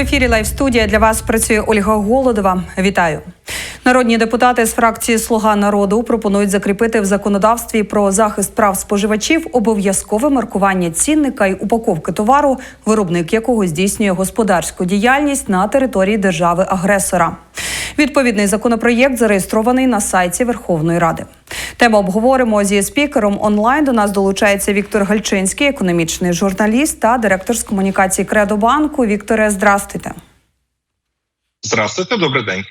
ефірі Лайв студія для вас працює Ольга Голодова. Вітаю. Народні депутати з фракції Слуга народу пропонують закріпити в законодавстві про захист прав споживачів обов'язкове маркування цінника й упаковки товару, виробник якого здійснює господарську діяльність на території держави-агресора. Відповідний законопроєкт зареєстрований на сайті Верховної Ради. Тему обговоримо зі спікером онлайн. До нас долучається Віктор Гальчинський, економічний журналіст та директор з комунікації Кредобанку. Вікторе, здрастуйте. Здравствуйте, добрий день.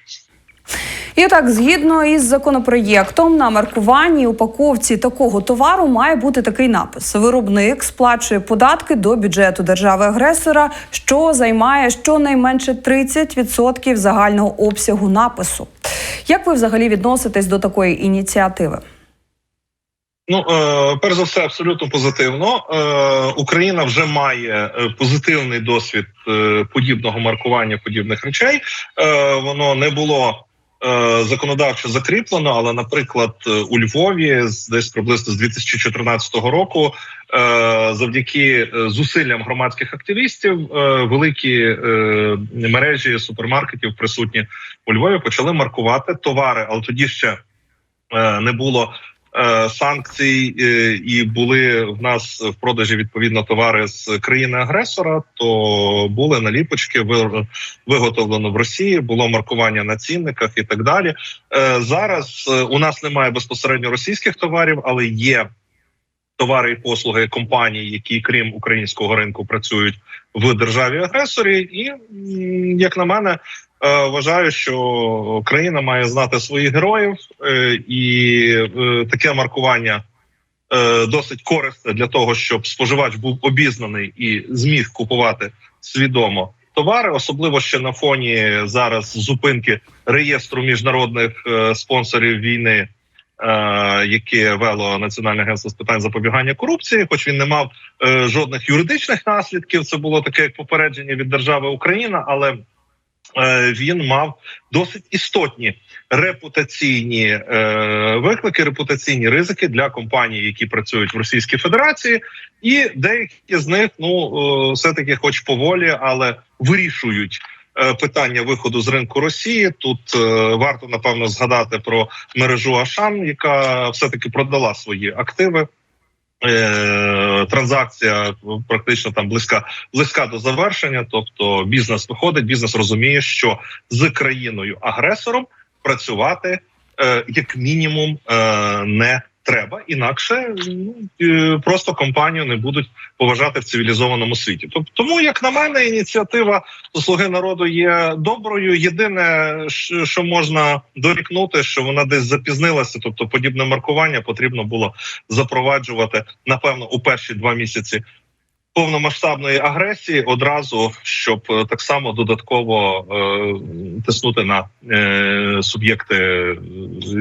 І так, згідно із законопроєктом, на маркуванні упаковці такого товару має бути такий напис: виробник сплачує податки до бюджету держави-агресора, що займає щонайменше 30% загального обсягу напису. Як ви взагалі відноситесь до такої ініціативи? Ну, е, перш за все, абсолютно позитивно. Е, Україна вже має е, позитивний досвід подібного маркування подібних речей. Воно не було. Е, Законодавчо закріплено, але, наприклад, е, у Львові десь приблизно з 2014 року, е, завдяки зусиллям громадських активістів, великі мережі супермаркетів присутні у Львові почали маркувати товари, але тоді ще не було санкцій е, і були в нас в продажі відповідно товари з країни-агресора, то були наліпочки, виготовлено в Росії, було маркування на цінниках і так далі. Е, Зараз е, у нас немає безпосередньо російських товарів, але є. Товари і послуги компаній, які крім українського ринку працюють в державі агресорі, і як на мене, е, вважаю, що країна має знати своїх героїв, е, і е, таке маркування е, досить корисне для того, щоб споживач був обізнаний і зміг купувати свідомо товари, особливо ще на фоні зараз зупинки реєстру міжнародних е, спонсорів війни. е, Яке вело Національне агентство з питань запобігання корупції, хоч він не мав е, жодних юридичних наслідків. Це було таке попередження від держави Україна, але е, він мав досить істотні репутаційні е, виклики, репутаційні ризики для компаній, які працюють в Російській Федерації, і деякі з них ну е, все таки, хоч поволі, але вирішують. е, Питання виходу з ринку Росії тут е, варто напевно згадати про мережу Ашан, яка все таки продала свої активи. Е, транзакція практично там близька близька до завершення. Тобто, бізнес виходить, бізнес розуміє, що з країною агресором працювати е, як мінімум е, не треба інакше ну, просто компанію не будуть поважати в цивілізованому світі. Тобто, тому, як на мене, ініціатива слуги народу є доброю. Єдине, що можна дорікнути, що вона десь запізнилася, тобто подібне маркування потрібно було запроваджувати напевно у перші два місяці. Повномасштабної агресії одразу, щоб е, так само додатково е, тиснути на е, суб'єкти е,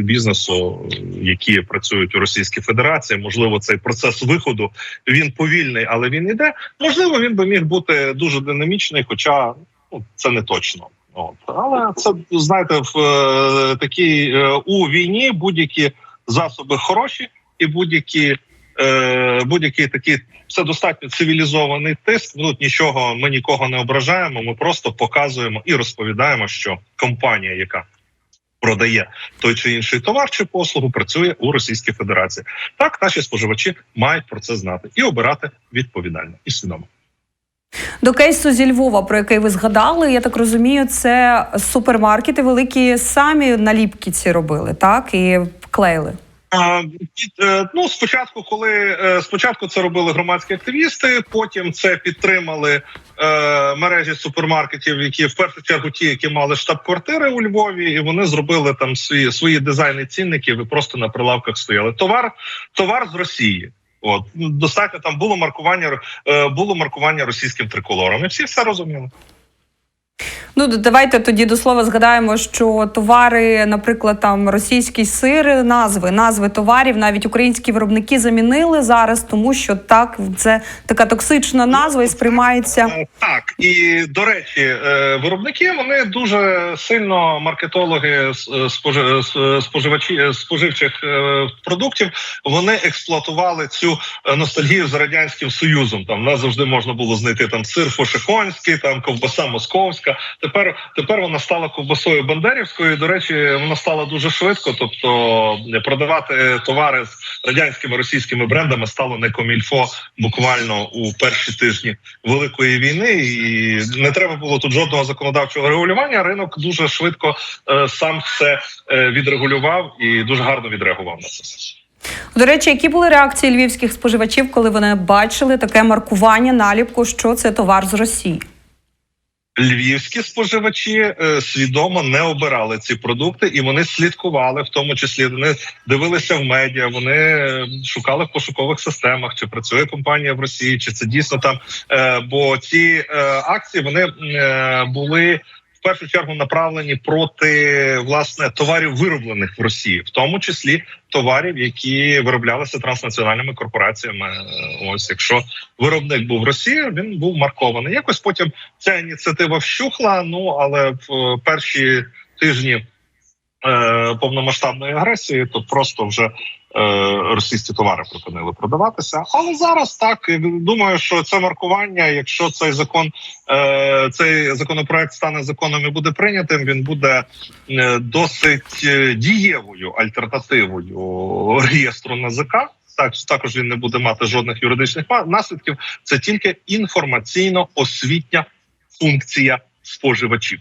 бізнесу, які працюють у Російській Федерації. Можливо, цей процес виходу він повільний, але він іде. Можливо, він би міг бути дуже динамічний, хоча ну, це не точно. От але це знаєте, в е, такій е, у війні будь-які засоби хороші, і будь-які е, будь-які такі це достатньо цивілізований тиск. Ну, нічого ми нікого не ображаємо. Ми просто показуємо і розповідаємо, що компанія, яка продає той чи інший товар чи послугу, працює у Російській Федерації. Так наші споживачі мають про це знати і обирати відповідально і свідомо. До кейсу зі Львова, про який ви згадали, я так розумію, це супермаркети великі самі наліпки ці робили, так і клеїли. Е, ну спочатку, коли е, спочатку це робили громадські активісти, потім це підтримали е, мережі супермаркетів, які в першу чергу ті, які мали штаб-квартири у Львові, і вони зробили там свої свої дизайни цінників і просто на прилавках стояли. Товар товар з Росії. От достатньо там було маркування е, було маркування російським триколором. І всі все розуміли. Ну давайте тоді до слова згадаємо, що товари, наприклад, там російський сир, назви, назви товарів, навіть українські виробники замінили зараз, тому що так це така токсична назва і сприймається. Е, Так і до речі, е, виробники вони дуже сильно маркетологи е, споживачі споживчих продуктів. Вони експлуатували цю ностальгію з радянським союзом. Там нас завжди можна було знайти там сир фошиконський, там ковбаса московська. Тепер тепер вона стала ковбасою бандерівською. До речі, вона стала дуже швидко. Тобто е, продавати товари з радянськими російськими брендами стало не комільфо буквально у перші тижні великої війни, і не треба було тут жодного законодавчого регулювання. Ринок дуже швидко е, сам все е, відрегулював і дуже гарно відреагував на це. До речі, які були реакції львівських споживачів, коли вони бачили таке маркування наліпку, що це товар з Росії? Львівські споживачі е, свідомо не обирали ці продукти, і вони слідкували, в тому числі вони дивилися в медіа. Вони шукали в пошукових системах, чи працює компанія в Росії, чи це дійсно там. Е, бо ці е, акції вони були. В першу чергу направлені проти власне товарів, вироблених в Росії, в тому числі товарів, які вироблялися транснаціональними корпораціями. Е, Ось якщо виробник був в він був маркований. Якось потім ця ініціатива вщухла. Ну але в е, перші тижні е, повномасштабної агресії, то просто вже російські товари припинили продаватися. Але зараз так думаю, що це маркування. Якщо цей закон, е, цей законопроект стане законом і буде прийнятим, він буде е, досить е, дієвою альтернативою реєстру НАЗК. Так, також він не буде мати жодних юридичних наслідків. Це тільки інформаційно-освітня функція споживачів.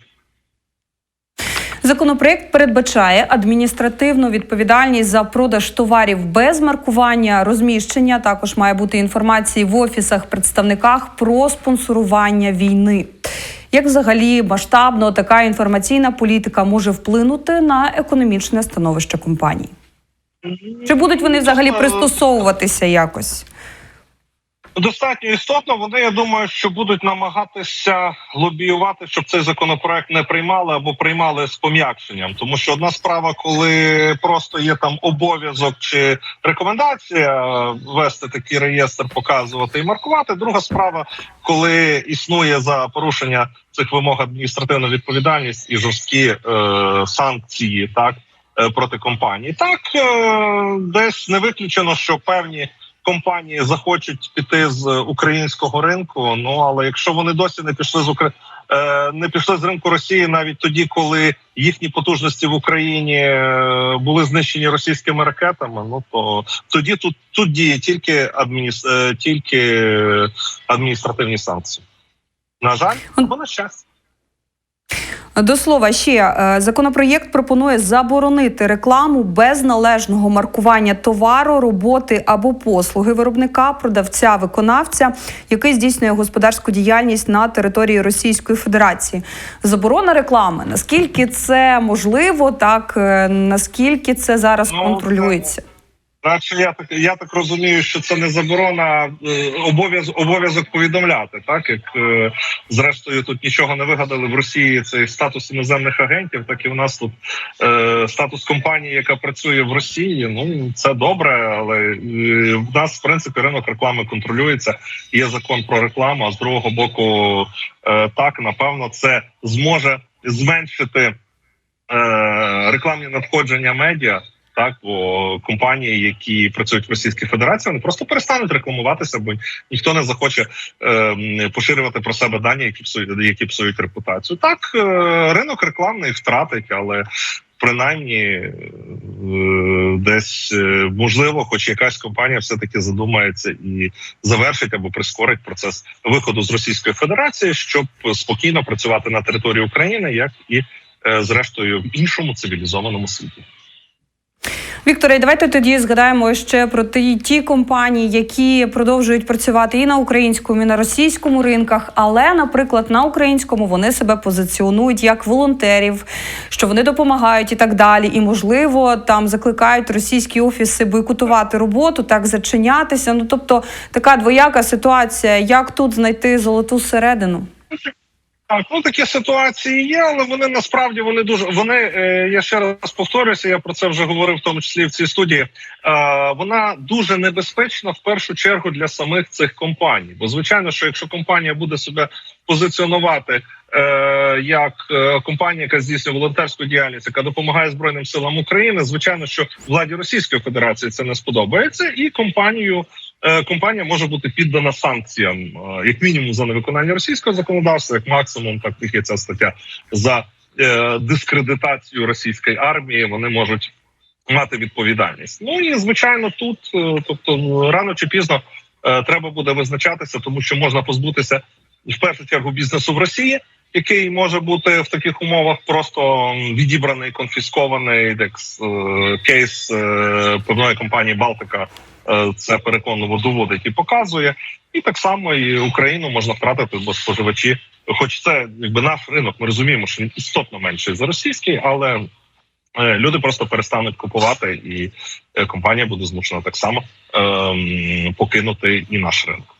Законопроект передбачає адміністративну відповідальність за продаж товарів без маркування, розміщення. Також має бути інформації в офісах представниках про спонсорування війни. Як взагалі масштабно така інформаційна політика може вплинути на економічне становище компаній? Чи будуть вони взагалі пристосовуватися якось? Достатньо істотно. Вони я думаю, що будуть намагатися лобіювати, щоб цей законопроект не приймали або приймали з пом'якшенням. Тому що одна справа, коли просто є там обов'язок чи рекомендація вести такий реєстр, показувати і маркувати. Друга справа, коли існує за порушення цих вимог адміністративна відповідальність і жорсткі е, санкції, так е, проти компаній. Так е, десь не виключено, що певні компанії захочуть піти з українського ринку. Ну але якщо вони досі не пішли з Укра... е, не пішли з ринку Росії, навіть тоді, коли їхні потужності в Україні е, були знищені російськими ракетами, ну то тоді тут тут діє тільки адмініс... е, тільки адміністративні санкції. На жаль, або на щастя. До слова, ще е, законопроєкт пропонує заборонити рекламу без належного маркування товару, роботи або послуги виробника, продавця, виконавця, який здійснює господарську діяльність на території Російської Федерації. Заборона реклами. Наскільки це можливо, так е, наскільки це зараз Ну, контролюється? Радше я так я так розумію, що це не заборона е, обов'язок обов'язок повідомляти, так як е, зрештою тут нічого не вигадали в Росії. Цей статус іноземних агентів, так і в нас тут е, статус компанії, яка працює в Росії. Ну це добре, але е, в нас в принципі ринок реклами контролюється. Є закон про рекламу. А з другого боку, е, так напевно, це зможе зменшити е, рекламні надходження медіа. Так, бо компанії, які працюють в Російській Федерації, вони просто перестануть рекламуватися, бо ніхто не захоче е, поширювати про себе дані, які псують, які псують репутацію. Так, е, ринок рекламний втратить, але принаймні е, десь е, можливо, хоч якась компанія все таки задумається і завершить або прискорить процес виходу з Російської Федерації, щоб спокійно працювати на території України, як і е, зрештою в іншому цивілізованому світі. Вікторе, давайте тоді згадаємо ще про ті, ті компанії, які продовжують працювати і на українському, і на російському ринках, але, наприклад, на українському вони себе позиціонують як волонтерів, що вони допомагають і так далі. І, можливо, там закликають російські офіси бойкотувати роботу, так зачинятися. Ну тобто така двояка ситуація. Як тут знайти золоту середину? Так, ну такі ситуації є, але вони насправді вони дуже вони. Е, я ще раз повторюся. Я про це вже говорив, в тому числі в цій студії. Е, вона дуже небезпечна в першу чергу для самих цих компаній. Бо звичайно, що якщо компанія буде себе позиціонувати е, як е, компанія, яка здійснює волонтерську діяльність, яка допомагає збройним силам України, звичайно, що владі Російської Федерації це не сподобається, і компанію компанія може бути піддана санкціям, е, як мінімум за невиконання російського законодавства, як максимум, так і ця стаття за е, дискредитацію російської армії. Вони можуть мати відповідальність. Ну і звичайно, тут, е, тобто, рано чи пізно е, треба буде визначатися, тому що можна позбутися в першу чергу бізнесу в Росії. Який може бути в таких умовах просто відібраний, конфіскований декс е, кейс е, певної компанії Балтика е, це переконливо доводить і показує. І так само і Україну можна втратити, бо споживачі, хоч це якби наш ринок, ми розуміємо, що він істотно менший за російський, але е, люди просто перестануть купувати, і е, компанія буде змушена так само ем, покинути і наш ринок.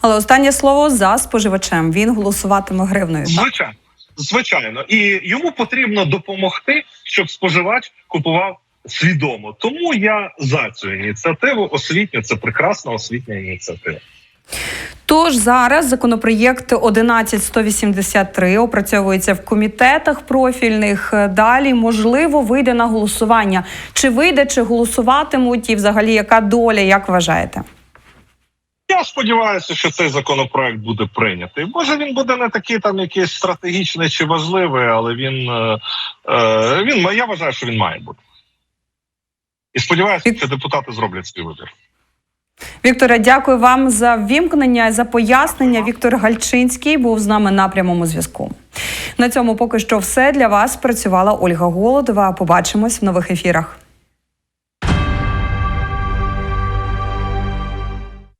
Але останнє слово за споживачем. Він голосуватиме гривною. так? Звичайно, звичайно, і йому потрібно допомогти, щоб споживач купував свідомо. Тому я за цю ініціативу. Освітню це прекрасна освітня ініціатива. Тож зараз законопроєкт 11183 опрацьовується в комітетах профільних. Далі можливо вийде на голосування. Чи вийде, чи голосуватимуть, і взагалі яка доля, як вважаєте? Я сподіваюся, що цей законопроект буде прийнятий. Може, він буде не такий там якийсь стратегічний чи важливий, але він, е, е, він я вважаю, що він має бути. І сподіваюся, що депутати зроблять свій вибір. Вікторе, дякую вам за вімкнення, за пояснення. Віктор Гальчинський був з нами на прямому зв'язку. На цьому поки що все для вас працювала Ольга Голодова. Побачимось в нових ефірах.